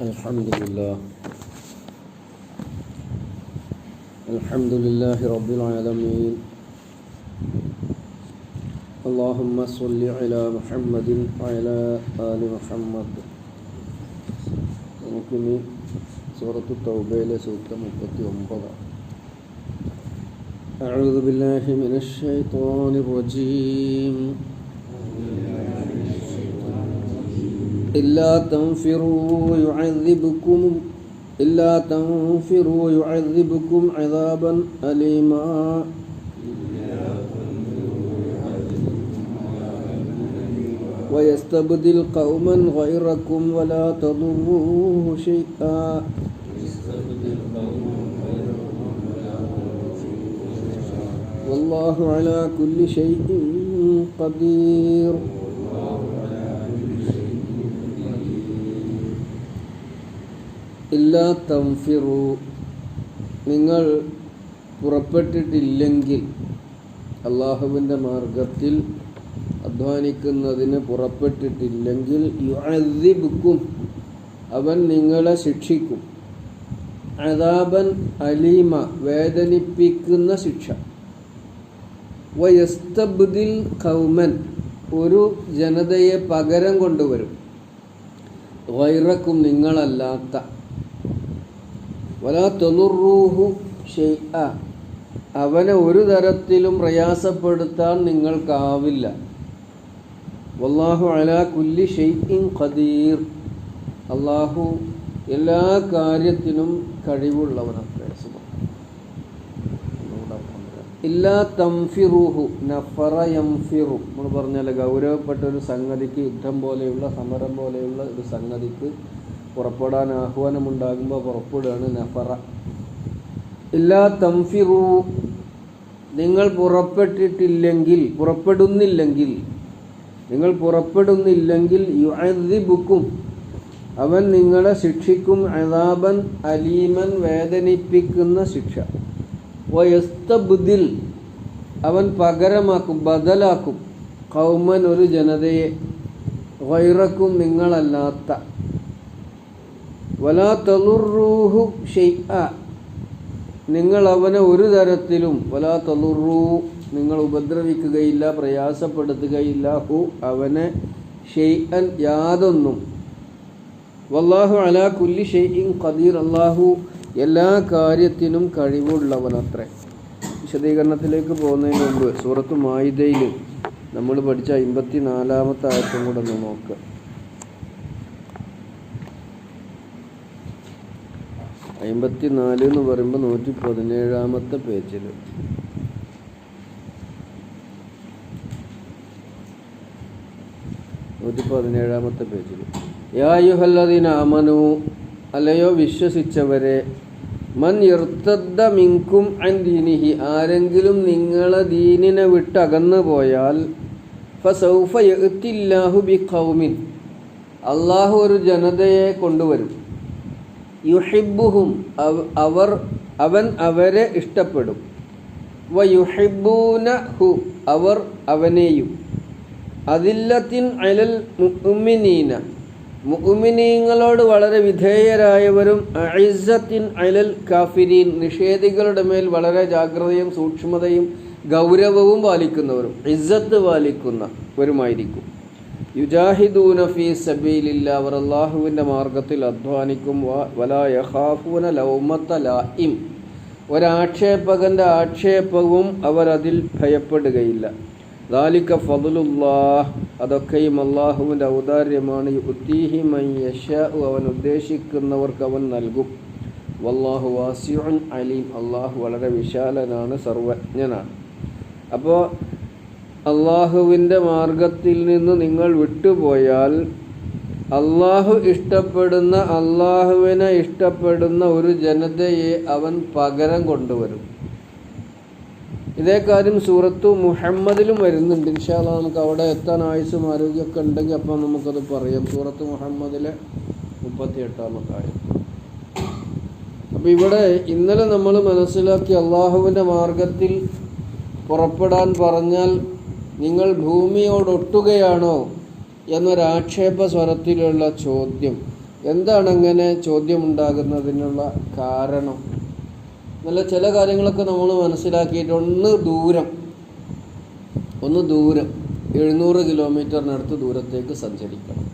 الحمد لله الحمد لله رب العالمين اللهم صل على محمد وعلى آل محمد നമുക്കിനി സൂറത്ത് തൗബയിലെ സൂക്തം മുപ്പത്തി ഒമ്പതാണ് أعوذ بالله من الشيطان الرجيم إلا تنفروا يعذبكم إلا تنفروا يعذبكم عذابا أليما. ويستبدل قوما غيركم ولا تضروه شيئا. والله على كل شيء قدير. ഇല്ലാ തംഫിറു. നിങ്ങൾ പുറപ്പെട്ടിട്ടില്ലെങ്കിൽ അള്ളാഹുവിന്റെ മാർഗത്തിൽ അധ്വാനിക്കുന്നതിന് പുറപ്പെട്ടിട്ടില്ലെങ്കിൽ യുഅദിബുക്കും അവൻ നിങ്ങളെ ശിക്ഷിക്കും. അദാബൻ അലീമ വേദനിപ്പിക്കുന്ന ശിക്ഷ. വയസ്തബ്ദിൽ കൗമൻ ഒരു ജനതയെ പകരം കൊണ്ടുവരും. വൈറക്കും നിങ്ങളല്ലാത്ത വലാ തൊലുറൂഹു ഷെയ്അ അവനെ ഒരു തരത്തിലും പ്രയാസപ്പെടുത്താൻ നിങ്ങൾക്കാവില്ല. വല്ലാഹു അലാ കുല്ലി ഷെയ്ഇൻ ഖദീർ. അള്ളാഹു എല്ലാ കാര്യത്തിനും കഴിവുള്ളവനത്രേ ഇല്ലാ തംഫിറുഹു നമ്മൾ പറഞ്ഞാൽ ഗൗരവപ്പെട്ട ഒരു സംഗതിക്ക് യുദ്ധം പോലെയുള്ള സമരം പോലെയുള്ള ഒരു സംഗതിക്ക് പുറപ്പെടാൻ ആഹ്വാനമുണ്ടാകുമ്പോൾ പുറപ്പെടുകയാണ് നഫറ. ഇല്ലാ തംഫിറു നിങ്ങൾ പുറപ്പെട്ടിട്ടില്ലെങ്കിൽ പുറപ്പെടുന്നില്ലെങ്കിൽ നിങ്ങൾ പുറപ്പെടുന്നില്ലെങ്കിൽ യുഅദ്ദിബുക്കും അവൻ നിങ്ങളെ ശിക്ഷിക്കും അതാപൻ അലീമൻ വേദനിപ്പിക്കുന്ന ശിക്ഷ. വയസ്തബുദിൽ അവൻ പകരമാക്കും ബദലാക്കും കൗമൻ ഒരു ജനതയെ വൈറക്കും നിങ്ങളല്ലാത്ത. വലാ തലുറൂഹു ഷെയ്അ നിങ്ങൾ അവനെ ഒരു തരത്തിലും വലാ തലുറു നിങ്ങൾ ഉപദ്രവിക്കുകയില്ല പ്രയാസപ്പെടുത്തുകയില്ല. ഹു അവനെ ഷെയ്അൻ യാതൊന്നും. വല്ലാഹു അലാ കുല്ലി ഷെയ്ഇൻ ഖദീർ. അള്ളാഹു എല്ലാ കാര്യത്തിനും കഴിവുള്ളവനത്രേ. വിശദീകരണത്തിലേക്ക് പോകുന്നതിന് മുമ്പ് സൂറത്ത് മായിദയിൽ നമ്മൾ പഠിച്ച അമ്പത്തി നാലാമത്തെ ആയത്തും കൂടെ ഒന്ന് നോക്കുക അമ്പത്തി നാല് എന്ന് പറയുമ്പോൾ നൂറ്റി പതിനേഴാമത്തെ പേജിൽ നൂറ്റി പതിനേഴാമത്തെ പേജിൽ യായുഹല്ലദീന അമനു അല്ലയോ വിശ്വസിച്ചവരെ മൻ ഇർത്തദ്ദ മിങ്കും അൻ ദീനിഹി ആരെങ്കിലും നിങ്ങളെ ദീനിനെ വിട്ടകന്നു പോയാൽ ഫസൗഫ യഅ്തില്ലാഹു ബി ഖൗമിൻ അള്ളാഹു ഒരു ജനതയെ കൊണ്ടുവരും. യുഹിബുഹും അവർ അവൻ അവരെ ഇഷ്ടപ്പെടും. വ യുഹിബൂന ഹു അവർ അവനെയും. അതില്ലത്തിൻ അലൽ മുഅ്മിനീന. മുഅ്മിനീങ്ങളോട് വളരെ വിധേയരായവരും അഴിസത്തിൻ അലൽ കാഫിരീൻ. നിഷേധികളുടെ മേൽ വളരെ ജാഗ്രതയും സൂക്ഷ്മതയും ഗൗരവവും പാലിക്കുന്നവരും ഇസ്സത്ത് പാലിക്കുന്നവരുമായിരിക്കും. യുജാഹിദൂന ഫീ സബീലില്ല അവർ അള്ളാഹുവിന്റെ മാർഗത്തിൽ അധ്വാനിക്കും വലാ യഖാഫൂന ലൗമത്ത ലായിം ഒരാക്ഷേപകന്റെ ആക്ഷേപവും അവരതിൽ ഭയപ്പെടുകയില്ല. ദാലിക ഫതുലുല്ലാഹ് അതൊക്കെയും അള്ളാഹുവിന്റെ ഔദാര്യമാണ്. അവൻ ഉദ്ദേശിക്കുന്നവർക്ക് അവൻ നൽകും. വല്ലാഹു വാസിയുൻ അലീം അള്ളാഹു വളരെ വിശാലനാണ് സർവജ്ഞനാണ്. അപ്പോൾ അള്ളാഹുവിന്റെ മാർഗത്തിൽ നിന്ന് നിങ്ങൾ വിട്ടുപോയാൽ അള്ളാഹു ഇഷ്ടപ്പെടുന്ന അള്ളാഹുവിനെ ഇഷ്ടപ്പെടുന്ന ഒരു ജനതയെ അവൻ പകരം കൊണ്ടുവരും. ഇതേ കാര്യം സൂറത്തു മുഹമ്മദിലും വരുന്നുണ്ട്. ഇൻഷാല്ല നമുക്ക് അവിടെ എത്താൻ ആയുസും ആരോഗ്യമൊക്കെ ഉണ്ടെങ്കിൽ അപ്പം നമുക്കത് പറയാം. സൂറത്ത് മുഹമ്മദിലെ മുപ്പത്തി എട്ടാമത്തെ ആയത് അപ്പം ഇവിടെ ഇന്നലെ നമ്മൾ മനസ്സിലാക്കി അള്ളാഹുവിന്റെ മാർഗത്തിൽ പുറപ്പെടാൻ പറഞ്ഞാൽ നിങ്ങൾ ഭൂമിയോടൊട്ടുകയാണോ എന്നൊരാക്ഷേപ സ്വരത്തിലുള്ള ചോദ്യം. എന്താണ് അങ്ങനെ ചോദ്യമുണ്ടാകുന്നതിനുള്ള കാരണം? നല്ല ചില കാര്യങ്ങളൊക്കെ നമ്മൾ മനസ്സിലാക്കിയിട്ട് ഒന്ന് ദൂരം. ഒന്ന് ദൂരം. എഴുന്നൂറ് കിലോമീറ്ററിനടുത്ത് ദൂരത്തേക്ക് സഞ്ചരിക്കണം.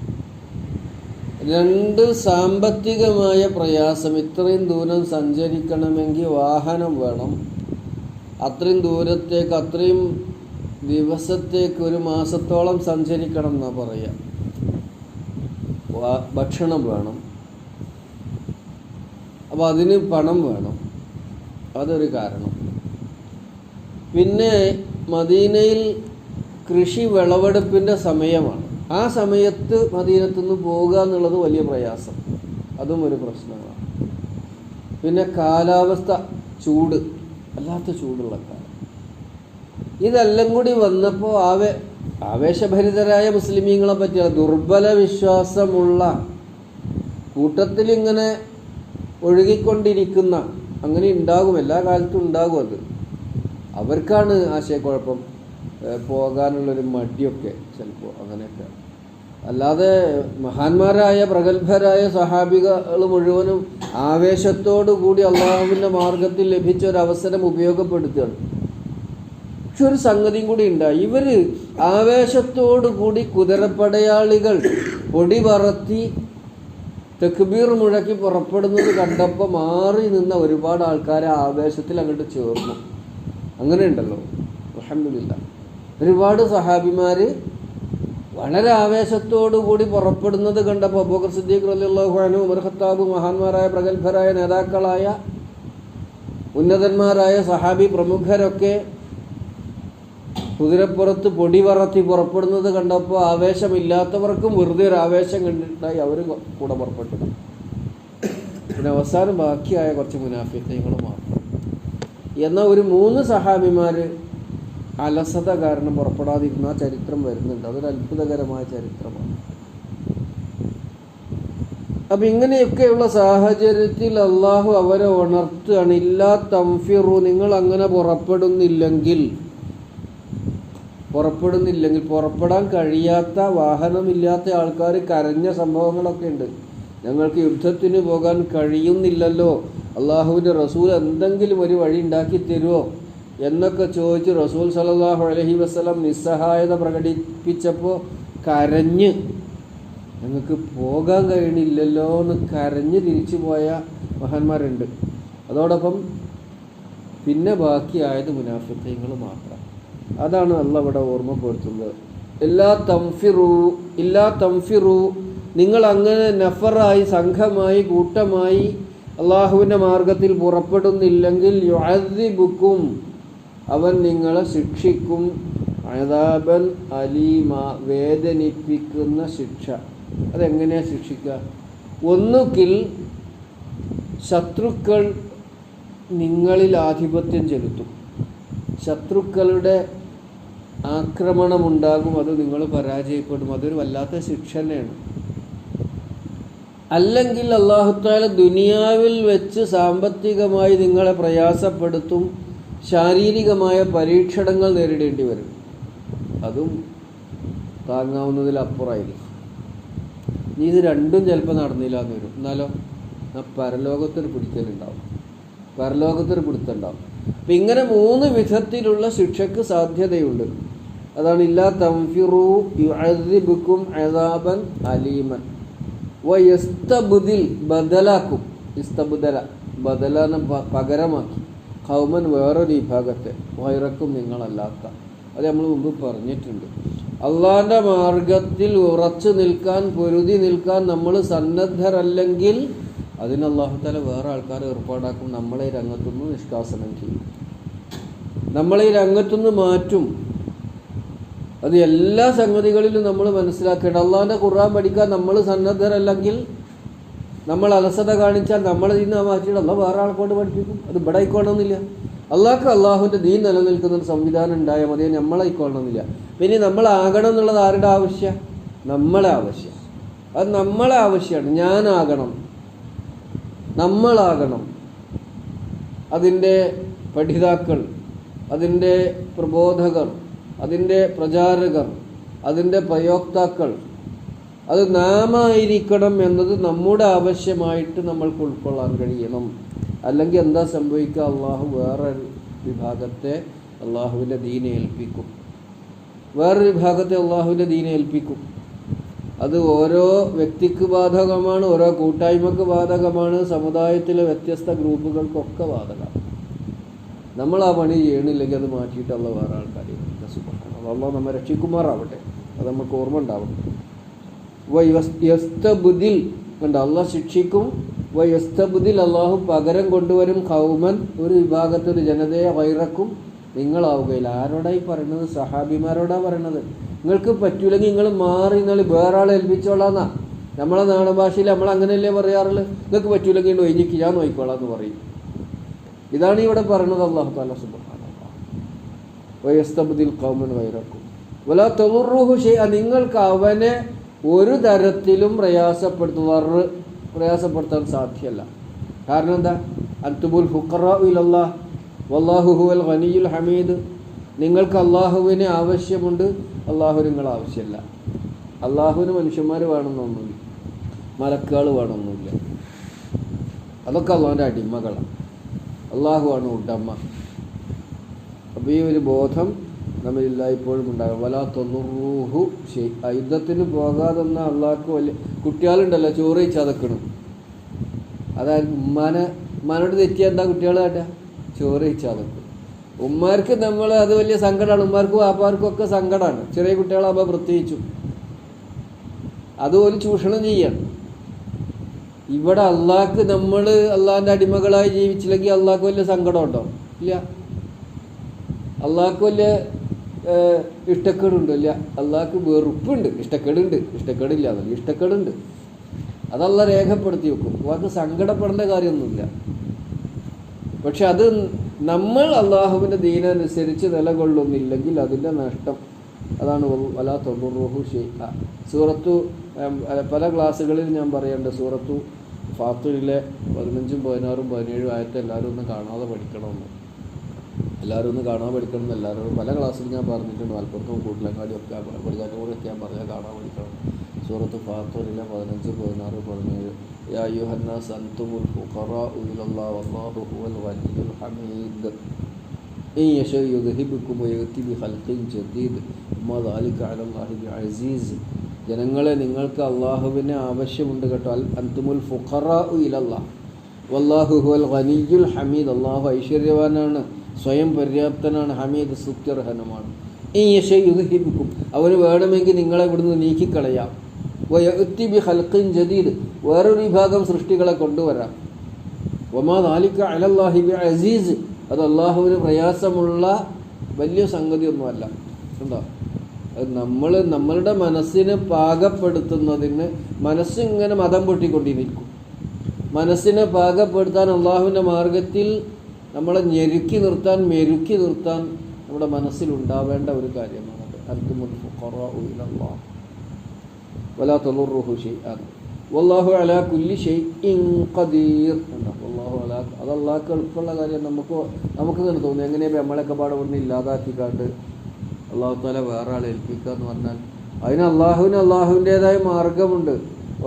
രണ്ട് സാമ്പത്തികമായ പ്രയാസം. ഇത്രയും ദൂരം സഞ്ചരിക്കണമെങ്കിൽ വാഹനം വേണം. അത്രയും ദൂരത്തേക്ക് അത്രയും ദിവസത്തേക്ക് ഒരു മാസത്തോളം സഞ്ചരിക്കണം എന്നാ പറയുക ഭക്ഷണം വേണം. അപ്പോൾ അതിന് പണം വേണം. അതൊരു കാരണം. പിന്നെ മദീനയിൽ കൃഷി വിളവെടുപ്പിന്റെ സമയമാണ്. ആ സമയത്ത് മദീനത്തു നിന്ന് പോകുക എന്നുള്ളത് വലിയ പ്രയാസം. അതും ഒരു പ്രശ്നമാണ്. പിന്നെ കാലാവസ്ഥ ചൂട്. അല്ലാത്ത ചൂടുള്ള കാലം ഇതെല്ലാം കൂടി വന്നപ്പോൾ ആവേ ആവേശഭരിതരായ മുസ്ലിമീങ്ങളെ പറ്റിയ ദുർബല വിശ്വാസമുള്ള കൂട്ടത്തിൽ ഇങ്ങനെ ഒഴുകിക്കൊണ്ടിരിക്കുന്ന അങ്ങനെ ഉണ്ടാകും. എല്ലാ കാലത്തും ഉണ്ടാകും അത്. അവർക്കാണ് ആശയക്കുഴപ്പം പോകാനുള്ളൊരു മടിയൊക്കെ ചിലപ്പോൾ അങ്ങനെയൊക്കെ. അല്ലാതെ മഹാന്മാരായ പ്രഗത്ഭരായ സഹാബികൾ മുഴുവനും ആവേശത്തോടു കൂടി അള്ളാഹുവിന്റെ മാർഗത്തിൽ ലഭിച്ച ഒരു അവസരം ഉപയോഗപ്പെടുത്തുകയാണ്. ഒരു സംഗതിയും കൂടി ഉണ്ടായി. ഇവർ കൂടി കുതിരപ്പടയാളികൾ പൊടി പറത്തി തെക്കുബീർ മുഴക്കി പുറപ്പെടുന്നത് കണ്ടപ്പോൾ മാറി നിന്ന ഒരുപാട് ആൾക്കാരെ ആവേശത്തിൽ അങ്ങോട്ട് ചേർന്നു. അങ്ങനെ ഉണ്ടല്ലോ. അലഹമില്ല ഒരുപാട് സഹാബിമാർ വളരെ കൂടി പുറപ്പെടുന്നത് കണ്ടപ്പോൾ അബൂബക്കർ സിദ്ദീഖ് അൻഹു ഉമർ ഖത്താബ് മഹാന്മാരായ പ്രഗത്ഭരായ നേതാക്കളായ ഉന്നതന്മാരായ സഹാബി പ്രമുഖരൊക്കെ കുതിരപ്പുറത്ത് പൊടി പറത്തി പുറപ്പെടുന്നത് കണ്ടപ്പോൾ ആവേശമില്ലാത്തവർക്കും വെറുതെ ഒരു ആവേശം കണ്ടിട്ടായി അവർ കൂടെ പുറപ്പെട്ടു. പിന്നെ അവസാനം ബാക്കിയായ കുറച്ച് മുനാഫിക്കങ്ങൾ മാത്രം. എന്നാൽ ഒരു മൂന്ന് സഹാബിമാർ അലസത കാരണം പുറപ്പെടാതിരുന്ന ചരിത്രം വരുന്നുണ്ട്. അതൊരു അത്ഭുതകരമായ ചരിത്രമാണ്. അപ്പൊ ഇങ്ങനെയൊക്കെയുള്ള സാഹചര്യത്തിൽ അള്ളാഹു അവരെ ഉണർത്തുകയാണ്. ഇല്ലാ തംഫിറു നിങ്ങൾ അങ്ങനെ പുറപ്പെടുന്നില്ലെങ്കിൽ പുറപ്പെടുന്നില്ലെങ്കിൽ പുറപ്പെടാൻ കഴിയാത്ത വാഹനമില്ലാത്ത ആൾക്കാർ കരഞ്ഞ സംഭവങ്ങളൊക്കെ ഉണ്ട്. ഞങ്ങൾക്ക് യുദ്ധത്തിന് പോകാൻ കഴിയുന്നില്ലല്ലോ. അള്ളാഹുവിന്റെ റസൂൽ എന്തെങ്കിലും ഒരു വഴി ഉണ്ടാക്കി തരുമോ? എന്നൊക്കെ ചോദിച്ച് റസൂൽ സല്ലല്ലാഹു അലഹി വസല്ലം നിസ്സഹായത പ്രകടിപ്പിച്ചപ്പോൾ കരഞ്ഞ് ഞങ്ങൾക്ക് പോകാൻ കഴിയണില്ലല്ലോ എന്ന് കരഞ്ഞ് തിരിച്ചു പോയ മഹാന്മാരുണ്ട്. അതോടൊപ്പം പിന്നെ ബാക്കിയായത് മുനാഫിത്തങ്ങൾ മാത്രം. അതാണ് അല്ല ഇവിടെ ഓർമ്മപ്പെടുത്തുന്നത്. എല്ലാ തംഫിറു ഇല്ലാ തംഫിറു നിങ്ങൾ അങ്ങനെ നഫറായി സംഘമായി കൂട്ടമായി അള്ളാഹുവിന്റെ മാർഗത്തിൽ പുറപ്പെടുന്നില്ലെങ്കിൽ യുഅദ്ദിബുക്കും അവൻ നിങ്ങളെ ശിക്ഷിക്കും. അതാബൻ അലീമ വേദനിപ്പിക്കുന്ന ശിക്ഷ. അതെങ്ങനെയാ ശിക്ഷിക്കുക? ഒന്നുകിൽ ശത്രുക്കൾ നിങ്ങളിൽ ആധിപത്യം ചെലുത്തും. ശത്രുക്കളുടെ ആക്രമണമുണ്ടാകും അത് നിങ്ങൾ പരാജയപ്പെടും. അതൊരു വല്ലാത്ത ശിക്ഷ തന്നെയാണ്. അല്ലെങ്കിൽ അള്ളാഹുത്താല ദുനിയാവിൽ വെച്ച് സാമ്പത്തികമായി നിങ്ങളെ പ്രയാസപ്പെടുത്തും ശാരീരികമായ പരീക്ഷണങ്ങൾ നേരിടേണ്ടി വരും. അതും താങ്ങാവുന്നതിലപ്പുറമായിരിക്കും. ഇത് രണ്ടും ചിലപ്പോൾ നടന്നില്ല എന്ന് വരും. എന്നാലോ ആ പരലോകത്തൊരു പിടിക്കലുണ്ടാവും പരലോകത്തൊരു പിടുത്തുണ്ടാവും അപ്പം ഇങ്ങനെ മൂന്ന് വിധത്തിലുള്ള ശിക്ഷക്ക് സാധ്യതയുണ്ട്. അതാണ് ഇല്ലാ തംഫിറു യുഅദ്ദിബുക്കും അദാബൻ അലീമൻ. വയസ്തബുദിൽ ബദലാക്കും. ഇസ്തബുദല. ബദലാന്ന് പ- പകരമാക്കി. കൗമൻ വേറൊരു വിഭാഗത്തെ. വൈറക്കും നിങ്ങളല്ലാത്ത. അത് നമ്മൾ മുമ്പ് പറഞ്ഞിട്ടുണ്ട്. അള്ളാന്റെ മാർഗത്തിൽ ഉറച്ചു നിൽക്കാൻ പൊരുതി നിൽക്കാൻ നമ്മൾ സന്നദ്ധരല്ലെങ്കിൽ അതിന് അള്ളാഹുത്താല വേറെ ആൾക്കാരെ ഏർപ്പാടാക്കും നമ്മളെ രംഗത്തുനിന്ന് നിഷ്കാസനം ചെയ്യും. നമ്മളെ ഈ രംഗത്തുനിന്ന് മാറ്റും. അത് എല്ലാ സംഗതികളിലും നമ്മൾ മനസ്സിലാക്കേണ്ട. അള്ളാഹിന്റെ ഖുർആൻ പഠിക്കാൻ നമ്മൾ സന്നദ്ധരല്ലെങ്കിൽ നമ്മൾ അലസത കാണിച്ചാൽ നമ്മളെ നിന്ന് മാറ്റിയിട്ട് അള്ളാഹ് വേറെ ആൾക്കൊണ്ട് പഠിപ്പിക്കും. അത് ഇവിടെ ആയിക്കോണമെന്നില്ല അള്ളാഹ്ക്ക് അള്ളാഹുവിന്റെ ദീൻ നിലനിൽക്കുന്ന ഒരു സംവിധാനം ഉണ്ടായാൽ മതി നമ്മളായിക്കോളണമെന്നില്ല പിന്നെ നമ്മളാകണം എന്നുള്ളത് ആരുടെ ആവശ്യം? നമ്മളെ ആവശ്യം. അത് നമ്മളെ ആവശ്യമാണ്. ഞാനാകണം. നമ്മളാകണം. അതിന്റെ പഠിതാക്കൾ അതിന്റെ പ്രബോധകർ അതിന്റെ പ്രചാരകർ അതിന്റെ പ്രയോക്താക്കൾ. അത് നാമായിരിക്കണം എന്നത് നമ്മുടെ ആവശ്യമായിട്ട് നമ്മൾക്ക് ഉൾക്കൊള്ളാൻ കഴിയണം. അല്ലെങ്കിൽ എന്താ സംഭവിക്കുക? അള്ളാഹു വേറെ വിഭാഗത്തെ അള്ളാഹുവിന്റെ ദീനെ ഏൽപ്പിക്കും. വേറൊരു വിഭാഗത്തെ അള്ളാഹുവിന്റെ ദീനെ ഏൽപ്പിക്കും. അത് ഓരോ വ്യക്തിക്ക് ബാധകമാണ് ഓരോ കൂട്ടായ്മക്ക് ബാധകമാണ് സമുദായത്തിലെ വ്യത്യസ്ത ഗ്രൂപ്പുകൾക്കൊക്കെ ബാധകമാണ്. നമ്മൾ ആ പണി ചെയ്യണില്ലെങ്കിൽ അത് മാറ്റിയിട്ടുള്ള വേറെ ആൾക്കാർ അള്ളാഹ് നമ്മെ രക്ഷിക്കുമാറാവട്ടെ. അത് നമുക്ക് ഓർമ്മ ഉണ്ടാവും വയസ്തബുദിൽ കണ്ട? അള്ളാഹ് ശിക്ഷിക്കും. വയസ്തബുദിൽ അള്ളാഹു പകരം കൊണ്ടുവരും കൗമൻ ഒരു വിഭാഗത്തൊരു ജനതയെ വൈറക്കും. നിങ്ങളാവുകയില്ല. ആരോടായി പറയുന്നത്? സഹാബിമാരോടാണ് പറയണത് നിങ്ങൾക്ക് പറ്റൂലെങ്കിൽ നിങ്ങൾ മാറി നിങ്ങൾ വേറെ ആളെ ഏൽപ്പിച്ചോളാന്നാ. നമ്മളെ നാടൻ ഭാഷയിൽ നമ്മൾ അങ്ങനെയല്ലേ പറയാറുള്ളൂ? നിങ്ങൾക്ക് പറ്റൂലെങ്കിൽ ഒഴിഞ്ഞിക്ക് ഞാൻ നോക്കിക്കോളാം എന്ന് പറയും. ഇതാണ് ഇവിടെ പറയുന്നത് അള്ളാഹു താല സുബാനസ്തബുദിൽ കൗമൻ വൈറക്കും വല തൊറുഹു ഷെയ് നിങ്ങൾക്ക് അവനെ ഒരു തരത്തിലും പ്രയാസപ്പെടുത്തുവാറ് പ്രയാസപ്പെടുത്താൻ സാധ്യമല്ല കാരണം എന്താ? അൻതുബുൽ ഫുക്കറ ഇലല്ലാ വല്ലാഹു ഹുവൽ ഖനിയുൽ ഹമീദ്. നിങ്ങൾക്ക് അള്ളാഹുവിന് ആവശ്യമുണ്ട് അള്ളാഹു നിങ്ങൾ ആവശ്യമില്ല അള്ളാഹുവിന് മനുഷ്യന്മാർ വേണമെന്നൊന്നുമില്ല. മലക്കുകൾ വേണമെന്നില്ല അതൊക്കെ അള്ളാഹുന്റെ അടിമകളാണ് അള്ളാഹുവാണ് ഉടമ. അപ്പോൾ ഈ ഒരു ബോധം നമ്മളില്ല ഇപ്പോഴും ഉണ്ടാകും. വല തൊണ്ണൂഹു ശരി യുദ്ധത്തിന് പോകാതെന്ന അള്ളാഹ്ക്ക് വലിയ കുട്ടികളുണ്ടല്ലോ ചോറ് ചതക്കണം അതായത് ഉമ്മാനെ ഉമ്മാനോട് തെറ്റിയാൽ എന്താ കുട്ടികൾ കേട്ടാ? ചോറ് ചതക്കും ഉമ്മാർക്ക് നമ്മൾ അത് വലിയ സങ്കടമാണ് ഉമ്മാർക്കും വാപ്പാർക്കും ഒക്കെ സങ്കടമാണ് ചെറിയ കുട്ടികളാകുമ്പോൾ പ്രത്യേകിച്ചു. അതുപോലെ ചൂഷണം ചെയ്യാണ്. ഇവിടെ അള്ളാഹ്ക്ക് നമ്മൾ അള്ളാഹിന്റെ അടിമകളായി ജീവിച്ചില്ലെങ്കിൽ അള്ളാഹ്ക്ക് വലിയ സങ്കടമുണ്ടോ? ഇല്ല. അള്ളാഹ്ക്ക് വലിയ ഇഷ്ടക്കേടുണ്ടോ? ഇല്ല. അള്ളാഹ്ക്ക് വെറുപ്പുണ്ട്. ഇഷ്ടക്കേടുണ്ട്. ഇഷ്ടക്കേടില്ല. അതല്ല ഇഷ്ടക്കേടുണ്ട്. അതല്ല രേഖപ്പെടുത്തി വെക്കും. അള്ളാഹ്ക്ക് സങ്കടപ്പെടേണ്ട കാര്യമൊന്നുമില്ല. പക്ഷെ അത് നമ്മൾ അള്ളാഹുവിന്റെ ദീനനുസരിച്ച് നിലകൊള്ളുന്നില്ലെങ്കിൽ അതിന്റെ നഷ്ടം. അതാണ് വലാ തൊണ്ണൂറുഹു ഷെയ്ഖ സൂറത്തു പല ക്ലാസ്സുകളിൽ ഞാൻ പറയേണ്ട സൂറത്തു ഫാത്തുലിലെ പതിനഞ്ചും പതിനാറും പതിനേഴും ആയത്തെ എല്ലാവരും ഒന്ന് കാണാതെ പഠിക്കണമെന്ന്. എല്ലാവരും ഒന്ന് കാണാൻ പഠിക്കണം എന്ന് എല്ലാവരും പല ക്ലാസ്സിൽ ഞാൻ പറഞ്ഞിട്ടുണ്ട്. മലപ്പുറത്തും കൂട്ടിലങ്ങാടി ഒക്കെ പഠിക്കാനോടൊക്കെ ഞാൻ പറഞ്ഞാൽ പഠിക്കണം. സൂറത്ത് ഫാത്തൂറിലെ പതിനഞ്ച് പതിനാറ് പതിനേഴ്. യാ യുഹന്നാസ് അൻതുമുൽ ഫുഖറാഉ ഇലല്ലാഹ് വല്ലാഹു ഹുവൽ വലിയുൽ ഹമീദ്. ഇൻ യശാ യുദ്ഹിബുക്കും ബി ബിഖൽഖിൻ ജദീദ്. വമാ ദാലിക അലല്ലാഹി ബിഅസീസ് ജനങ്ങളെ നിങ്ങൾക്ക് അള്ളാഹുവിനെ ആവശ്യമുണ്ട് കേട്ടോ. അൽ അന്തുമുൽ ഫുഖറാഉ ഇലല്ലാഹ് വല്ലാഹു ഹുവൽ ഗനിയ്യുൽ ഹമീദ്. അള്ളാഹു ഐശ്വര്യവാനാണ്. സ്വയം പര്യാപ്തനാണ്. ഹമീദ് സുത്യർഹനുമാണ്. ഈ യശ യുദ്ഹിബിക്കും അവന് വേണമെങ്കിൽ നിങ്ങളെ ഇവിടുന്ന് നീക്കിക്കളയാം. വയഅത്തി ബി ഹൽക്കിൻ ജദീദ്. വേറൊരു വിഭാഗം സൃഷ്ടികളെ കൊണ്ടുവരാം. ഒമാ നാലിക്ക അലല്ലാഹി ബി അസീസ് അത് അള്ളാഹുവിന് പ്രയാസമുള്ള വലിയ സംഗതിയൊന്നുമല്ല. എന്താ നമ്മൾ നമ്മളുടെ മനസ്സിനെ പാകപ്പെടുത്തുന്നതിന് മനസ്സിങ്ങനെ മതം പൊട്ടിക്കൊണ്ടിരിക്കും. മനസ്സിനെ പാകപ്പെടുത്താൻ അള്ളാഹുവിന്റെ മാർഗത്തിൽ നമ്മളെ ഞെരുക്കി നിർത്താൻ മെരുക്കി നിർത്താൻ നമ്മുടെ മനസ്സിലുണ്ടാവേണ്ട ഒരു കാര്യമാണ് അത്. അൽക്കുമുൽ ഫുഖറാഉ ഇലല്ലാഹ്. വലാ തളുറുഹു ഷൈഅൻ والله على കുല്ലി شيء قدير അള്ളാഹു വല്ലാഹു അലാ അത് അള്ളാഹ്ക്ക് എളുപ്പമുള്ള കാര്യം നമുക്ക് നമുക്ക് തന്നെ തോന്നുന്നു എങ്ങനെയാണ് നമ്മളൊക്കെ പാടെ ഇവിടുന്ന് ഇല്ലാതാക്കിക്കാണ്ട് അള്ളാഹു താല വേറെ ആളെ ഏൽപ്പിക്കുക എന്ന് പറഞ്ഞാൽ അതിന് അള്ളാഹുവിന് അള്ളാഹുവിന്റെതായ മാർഗമുണ്ട്.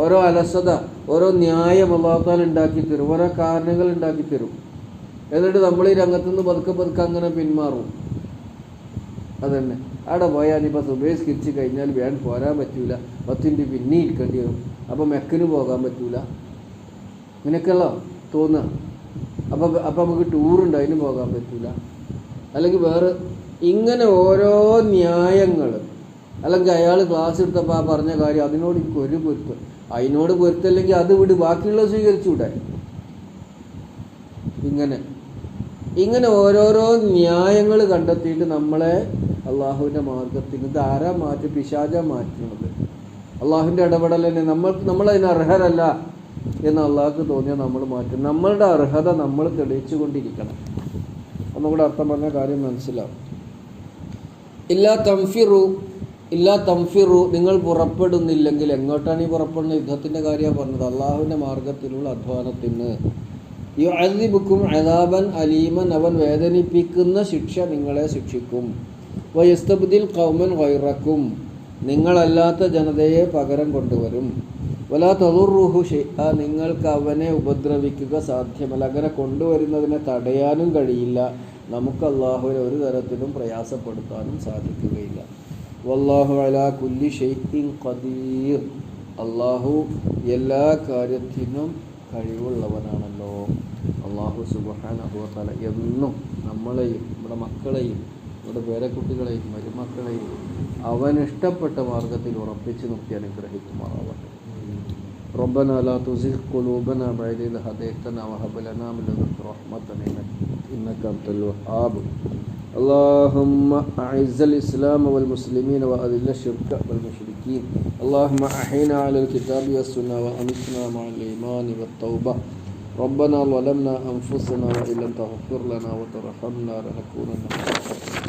ഓരോ അലസത ഓരോ ന്യായം അള്ളാഹു താല ഉണ്ടാക്കി തരും. ഓരോ കാരണങ്ങൾ ഉണ്ടാക്കി തരും. എന്നിട്ട് നമ്മൾ ഈ രംഗത്തുനിന്ന് പതുക്കെ പതുക്കെ അങ്ങനെ പിന്മാറും. അതന്നെ. അവിടെ പോയാൽ ഇപ്പോൾ സുബേഷ് കിരിച്ച് കഴിഞ്ഞാൽ വേൻ പോരാൻ പറ്റൂല. പത്തിന്റെ പിന്നെ ഇരിക്കേണ്ടി വരും. അപ്പോൾ മെക്കിന് പോകാൻ പറ്റൂല. ഇങ്ങനെയൊക്കെയല്ലോ തോന്നുക അപ്പോൾ അപ്പോൾ നമുക്ക് ടൂറുണ്ട് അതിന് പോകാൻ പറ്റൂല. അല്ലെങ്കിൽ വേറെ ഇങ്ങനെ ഓരോ ന്യായങ്ങൾ അല്ലെങ്കിൽ അയാൾ ക്ലാസ് എടുത്തപ്പോൾ ആ പറഞ്ഞ കാര്യം അതിനോട് എനിക്ക് ഒരു പൊരുത്തം. അതിനോട് പൊരുത്തല്ലെങ്കിൽ അത് വിട് ബാക്കിയുള്ളത് സ്വീകരിച്ചുകൂടെ ഇങ്ങനെ. ഇങ്ങനെ ഓരോരോ ന്യായങ്ങൾ കണ്ടെത്തിയിട്ട് നമ്മളെ അള്ളാഹുവിന്റെ മാർഗത്തിൽ ഇത് ആരാ മാറ്റി? പിശാച മാറ്റുന്നത് അള്ളാഹുവിന്റെ ഇടപെടൽ തന്നെ നമ്മൾ നമ്മളതിന് അർഹരല്ല എന്ന് അള്ളാഹ്ക്ക് തോന്നിയാൽ നമ്മൾ മാറ്റും. നമ്മളുടെ അർഹത നമ്മൾ തെളിയിച്ചു കൊണ്ടിരിക്കണം ഒന്നുകൂടെ അർത്ഥം പറഞ്ഞ കാര്യം മനസ്സിലാവും. ഇല്ലാ തംഫിറു ഇല്ലാ തംഫിറു നിങ്ങൾ പുറപ്പെടുന്നില്ലെങ്കിൽ എങ്ങോട്ടാണ് ഈ പുറപ്പെടുന്ന യുദ്ധത്തിന്റെ കാര്യമാണ് പറഞ്ഞത്? അള്ളാഹുവിന്റെ മാർഗത്തിലുള്ള അധ്വാനത്തിന്. യുഅദിബുക്കും അദാബൻ അലീമൻ അവൻ വേദനിപ്പിക്കുന്ന ശിക്ഷ നിങ്ങളെ ശിക്ഷിക്കും. വയസ്തബുദിൽ കൗമൻ വൈറക്കും നിങ്ങളല്ലാത്ത ജനതയെ പകരം കൊണ്ടുവരും. വലാ ഷെയ്അ നിങ്ങൾക്ക് അവനെ ഉപദ്രവിക്കുക സാധ്യമല്ല. അങ്ങനെ കൊണ്ടുവരുന്നതിനെ തടയാനും കഴിയില്ല. നമുക്ക് അള്ളാഹുവിനെ ഒരു തരത്തിലും പ്രയാസപ്പെടുത്താനും സാധിക്കുകയില്ല. വല്ലാഹു അലാ കുല്ലി ഷെയ്ഖിൻ ഖദീർ. അള്ളാഹു എല്ലാ കാര്യത്തിനും കഴിവുള്ളവനാണല്ലോ. അള്ളാഹു സുബാനഹുവല എന്നും നമ്മളെയും നമ്മുടെ മക്കളെയും നമ്മുടെ പേരക്കുട്ടികളെയും മരുമക്കളെയും അവൻ ഇഷ്ടപ്പെട്ട മാർഗത്തിൽ ഉറപ്പിച്ച് നിർത്തി അനുഗ്രഹിക്കുമാറാവട്ടെ ربنا لا تزغ قلوبنا بعد إذ هديتنا وهب لنا من لدنك رحمة إنك إنك أنت الوهاب اللهم أعز الإسلام والمسلمين وأذل الشرك والمشركين اللهم أحينا على الكتاب والسنة وأمتنا مع الإيمان والتوبة ربنا ظلمنا أنفسنا وإن لم تغفر لنا وترحمنا لنكونن من الخاسرين ربنا آتنا